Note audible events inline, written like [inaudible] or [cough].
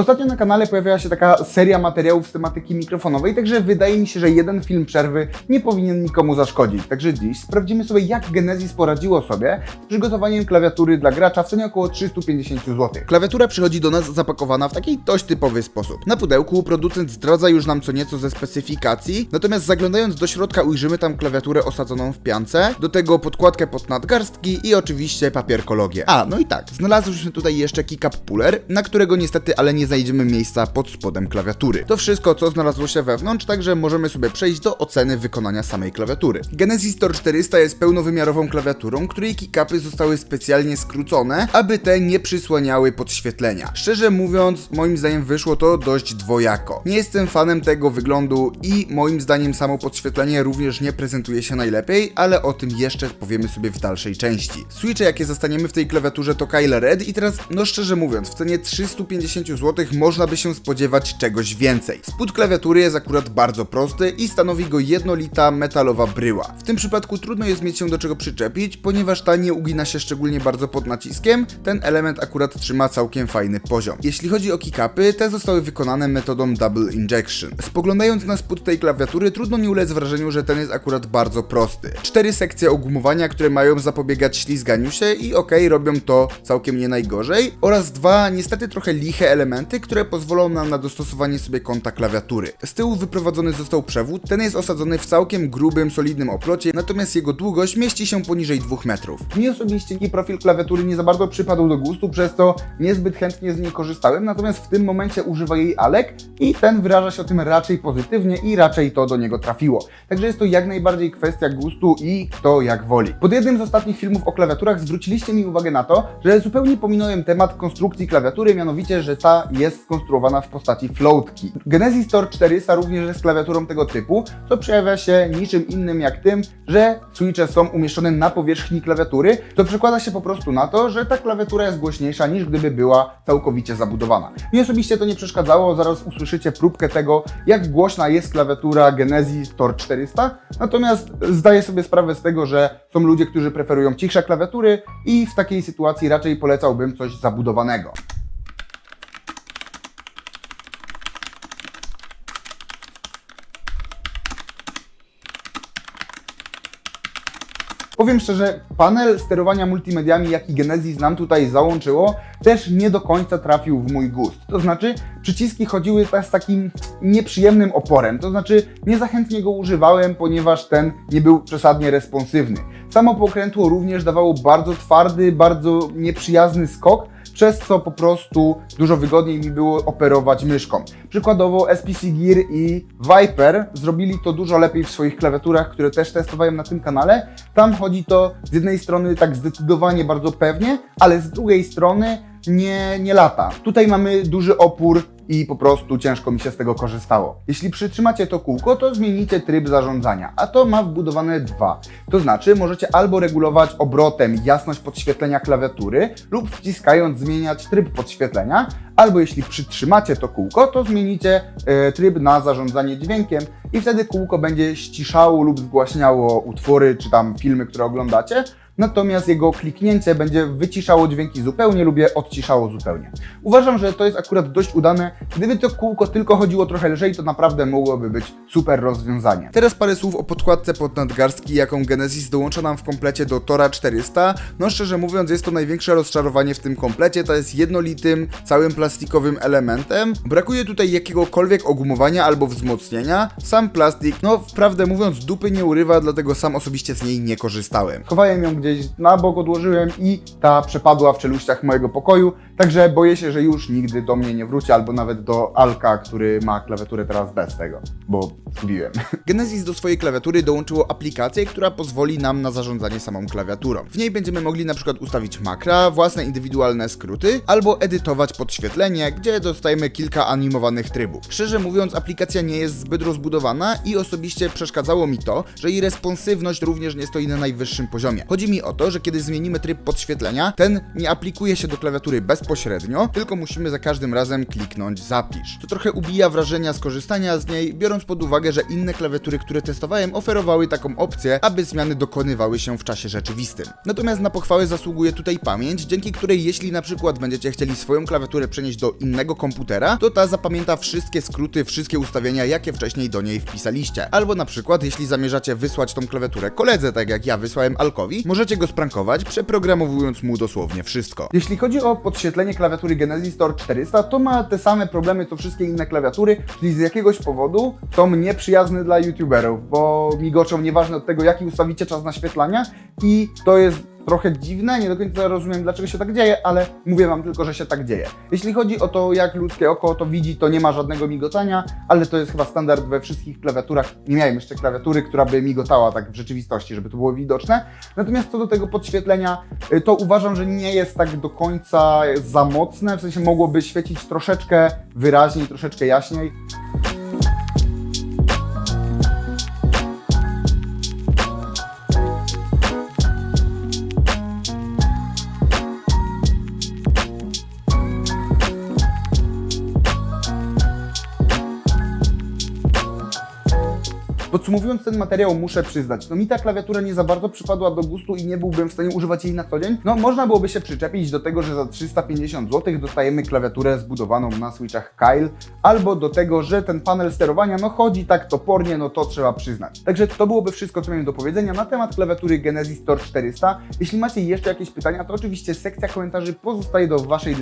Ostatnio na kanale pojawiała się taka seria materiałów z tematyki mikrofonowej, także wydaje mi się, że jeden film przerwy nie powinien nikomu zaszkodzić. Także dziś sprawdzimy sobie, jak Genesis poradziło sobie z przygotowaniem klawiatury dla gracza w cenie około 350 zł. Klawiatura przychodzi do nas zapakowana w taki dość typowy sposób. Na pudełku producent zdradza już nam co nieco ze specyfikacji, natomiast zaglądając do środka ujrzymy tam klawiaturę osadzoną w piance, do tego podkładkę pod nadgarstki i oczywiście papierkologię. A, no i tak, znalazłyśmy tutaj jeszcze keycap puller, na którego niestety ale nie znajdziemy miejsca pod spodem klawiatury. To wszystko, co znalazło się wewnątrz, także możemy sobie przejść do oceny wykonania samej klawiatury. Genesis Tor 400 jest pełnowymiarową klawiaturą, której keycapy zostały specjalnie skrócone, aby te nie przysłaniały podświetlenia. Szczerze mówiąc, moim zdaniem wyszło to dość dwojako. Nie jestem fanem tego wyglądu i moim zdaniem samo podświetlenie również nie prezentuje się najlepiej, ale o tym jeszcze powiemy sobie w dalszej części. Switche jakie zastaniemy w tej klawiaturze to Kyle Red i teraz, no szczerze mówiąc, w cenie 350 zł można by się spodziewać czegoś więcej. Spód klawiatury jest akurat bardzo prosty i stanowi go jednolita metalowa bryła. W tym przypadku trudno jest mieć się do czego przyczepić, ponieważ ta nie ugina się szczególnie bardzo pod naciskiem, ten element akurat trzyma całkiem fajny poziom. Jeśli chodzi o keycapy, te zostały wykonane metodą double injection. Spoglądając na spód tej klawiatury, trudno nie ulec wrażeniu, że ten jest akurat bardzo prosty. Cztery sekcje ogumowania, które mają zapobiegać ślizganiu się i okej, robią to całkiem nie najgorzej, oraz dwa niestety trochę liche elementy, które pozwolą nam na dostosowanie sobie kąta klawiatury. Z tyłu wyprowadzony został przewód, ten jest osadzony w całkiem grubym, solidnym oplocie, natomiast jego długość mieści się poniżej 2 metrów. Mi osobiście i profil klawiatury nie za bardzo przypadł do gustu, przez to niezbyt chętnie z niej korzystałem, natomiast w tym momencie używa jej Alek i ten wyraża się o tym raczej pozytywnie i raczej to do niego trafiło. Także jest to jak najbardziej kwestia gustu i kto jak woli. Pod jednym z ostatnich filmów o klawiaturach zwróciliście mi uwagę na to, że zupełnie pominąłem temat konstrukcji klawiatury, mianowicie, że ta jest skonstruowana w postaci floatki. Genesis Tor 400 również jest klawiaturą tego typu, co przejawia się niczym innym jak tym, że switche są umieszczone na powierzchni klawiatury, to przekłada się po prostu na to, że ta klawiatura jest głośniejsza niż gdyby była całkowicie zabudowana. Mi osobiście to nie przeszkadzało, zaraz usłyszycie próbkę tego, jak głośna jest klawiatura Genesis Tor 400, natomiast zdaję sobie sprawę z tego, że są ludzie, którzy preferują cichsze klawiatury i w takiej sytuacji raczej polecałbym coś zabudowanego. Powiem szczerze, panel sterowania multimediami, jaki Genesis nam tutaj załączyło, też nie do końca trafił w mój gust. To znaczy, przyciski chodziły z takim nieprzyjemnym oporem, to znaczy niezachętnie go używałem, ponieważ ten nie był przesadnie responsywny. Samo pokrętło również dawało bardzo twardy, bardzo nieprzyjazny skok, przez co po prostu dużo wygodniej mi było operować myszką. Przykładowo SPC Gear i Viper zrobili to dużo lepiej w swoich klawiaturach, które też testowałem na tym kanale. Tam chodzi to z jednej strony tak zdecydowanie bardzo pewnie, ale z drugiej strony nie, nie lata. Tutaj mamy duży opór i po prostu ciężko mi się z tego korzystało. Jeśli przytrzymacie to kółko, to zmienicie tryb zarządzania, a to ma wbudowane dwa. To znaczy możecie albo regulować obrotem jasność podświetlenia klawiatury lub wciskając zmieniać tryb podświetlenia, albo jeśli przytrzymacie to kółko, to zmienicie e, tryb na zarządzanie dźwiękiem i wtedy kółko będzie ściszało lub zgłaśniało utwory czy tam filmy, które oglądacie, natomiast jego kliknięcie będzie wyciszało dźwięki zupełnie lub je odciszało zupełnie. Uważam, że to jest akurat dość udane. Gdyby to kółko tylko chodziło trochę lżej, to naprawdę mogłoby być super rozwiązanie. Teraz parę słów o podkładce pod nadgarstki, jaką Genesis dołącza nam w komplecie do Tora 400. No szczerze mówiąc, jest to największe rozczarowanie w tym komplecie. To jest jednolitym, całym plastikowym elementem. Brakuje tutaj jakiegokolwiek ogumowania albo wzmocnienia. Sam plastik, no wprawdę mówiąc, dupy nie urywa, dlatego sam osobiście z niej nie korzystałem. Chowałem ją gdzieś na bok, odłożyłem i ta przepadła w czeluściach mojego pokoju, także boję się, że już nigdy do mnie nie wróci, albo nawet do Alka, który ma klawiaturę teraz bez tego, bo zgubiłem. [laughs] Genesis do swojej klawiatury dołączyło aplikację, która pozwoli nam na zarządzanie samą klawiaturą. W niej będziemy mogli na przykład ustawić makra, własne indywidualne skróty, albo edytować podświetlenie, gdzie dostajemy kilka animowanych trybów. Szczerze mówiąc, aplikacja nie jest zbyt rozbudowana i osobiście przeszkadzało mi to, że jej responsywność również nie stoi na najwyższym poziomie. Chodzi mi o to, że kiedy zmienimy tryb podświetlenia, ten nie aplikuje się do klawiatury bezpośrednio, tylko musimy za każdym razem kliknąć zapisz. To trochę ubija wrażenia skorzystania z niej, biorąc pod uwagę, że inne klawiatury, które testowałem, oferowały taką opcję, aby zmiany dokonywały się w czasie rzeczywistym. Natomiast na pochwałę zasługuje tutaj pamięć, dzięki której jeśli na przykład będziecie chcieli swoją klawiaturę przenieść do innego komputera, to ta zapamięta wszystkie skróty, wszystkie ustawienia, jakie wcześniej do niej wpisaliście. Albo na przykład, jeśli zamierzacie wysłać tą klawiaturę koledze, tak jak ja wysłałem Alkowi, możecie go sprankować, przeprogramowując mu dosłownie wszystko. Jeśli chodzi o podświetlenie klawiatury Genesis Tor 400, to ma te same problemy co wszystkie inne klawiatury, czyli z jakiegoś powodu są nieprzyjazne dla youtuberów, bo migoczą nieważne od tego, jaki ustawicie czas naświetlania i to jest trochę dziwne, nie do końca rozumiem dlaczego się tak dzieje, ale mówię wam tylko, że się tak dzieje. Jeśli chodzi o to, jak ludzkie oko to widzi, to nie ma żadnego migotania, ale to jest chyba standard we wszystkich klawiaturach. Nie miałem jeszcze klawiatury, która by migotała tak w rzeczywistości, żeby to było widoczne. Natomiast co do tego podświetlenia, y, to uważam, że nie jest tak do końca za mocne, w sensie mogłoby świecić troszeczkę wyraźniej, troszeczkę jaśniej. Podsumowując ten materiał, muszę przyznać, no mi ta klawiatura nie za bardzo przypadła do gustu i nie byłbym w stanie używać jej na co dzień. No można byłoby się przyczepić do tego, że za 350 zł dostajemy klawiaturę zbudowaną na switchach Kyle, albo do tego, że ten panel sterowania no chodzi tak topornie, no to trzeba przyznać. Także to byłoby wszystko, co miałem do powiedzenia na temat klawiatury Genesis Tor 400. Jeśli macie jeszcze jakieś pytania, to oczywiście sekcja komentarzy pozostaje do Waszej